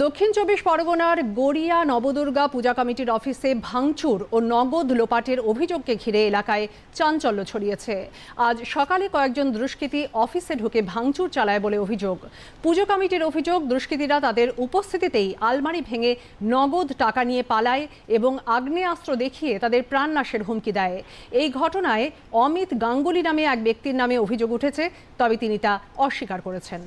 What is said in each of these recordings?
দক্ষিণ চব্বিশ পরগনার গড়িয়া নবদুর্গা পূজা কমিটির অফিসে ভাঙচুর ও নগদ লোপাটের অভিযোগকে ঘিরে এলাকায় চাঞ্চল্য ছড়িয়েছে। আজ সকালে কয়েকজন দুষ্কৃতী অফিসে ঢুকে ভাঙচুর চালায় বলে অভিযোগ। পুজো কমিটির অভিযোগ, দুষ্কৃতীরা তাদের উপস্থিতিতেই আলমারি ভেঙে নগদ টাকা নিয়ে পালায় এবং আগ্নেয়াস্ত্র দেখিয়ে তাদের প্রাণনাশের হুমকি দেয়। এই ঘটনায় অমিত গাঙ্গুলি নামে এক ব্যক্তির নামে অভিযোগ উঠেছে, তবে তিনি তা অস্বীকার করেছেন।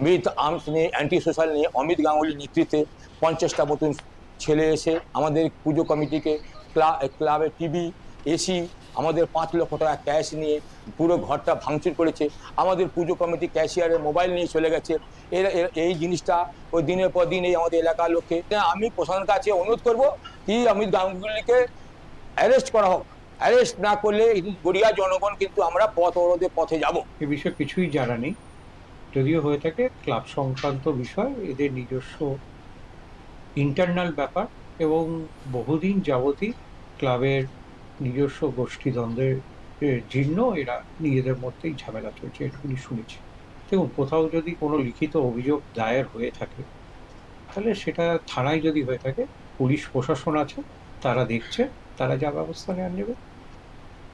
উইথ আর্মস নিয়ে অ্যান্টি সোশ্যাল নিয়ে অমিত গাঙ্গুলির নেতৃত্বে পঞ্চাশটা মতন ছেলে এসে আমাদের পুজো কমিটিকে ক্লাব ক্লাবের টিভি, এসি, আমাদের পাঁচ লক্ষ টাকা ক্যাশ নিয়ে পুরো ঘরটা ভাঙচুর করেছে। আমাদের পুজো কমিটি ক্যাশিয়ারের মোবাইল নিয়ে চলে গেছে। এর- এই জিনিসটা ওই দিনের পর দিন এই আমাদের এলাকার লোককে, আমি প্রশাসনের কাছে অনুরোধ করব, কি অমিত গাঙ্গুলিকে অ্যারেস্ট করা হোক। অ্যারেস্ট না করলে গড়িয়া জনগণ কিন্তু আমরা পথ অবরোধে পথে যাব। এ বিষয়ে কিছুই জানা নেই। যদিও হয়ে থাকে ক্লাব সংক্রান্ত বিষয়, এদের নিজস্ব ইন্টারনাল ব্যাপার এবং বহুদিন যাবতই ক্লাবের নিজস্ব গোষ্ঠীদ্বন্দ্বের জীর্ণ, এরা নিজেদের মধ্যেই ঝামেলা চলছে, এটুকুনি শুনেছি। দেখুন, কোথাও যদি কোনো লিখিত অভিযোগ দায়ের হয়ে থাকে, তাহলে সেটা থানায় যদি হয়ে থাকে, পুলিশ, প্রশাসন আছে, তারা দেখছে, তারা যা ব্যবস্থা নেওয়ার নেবে।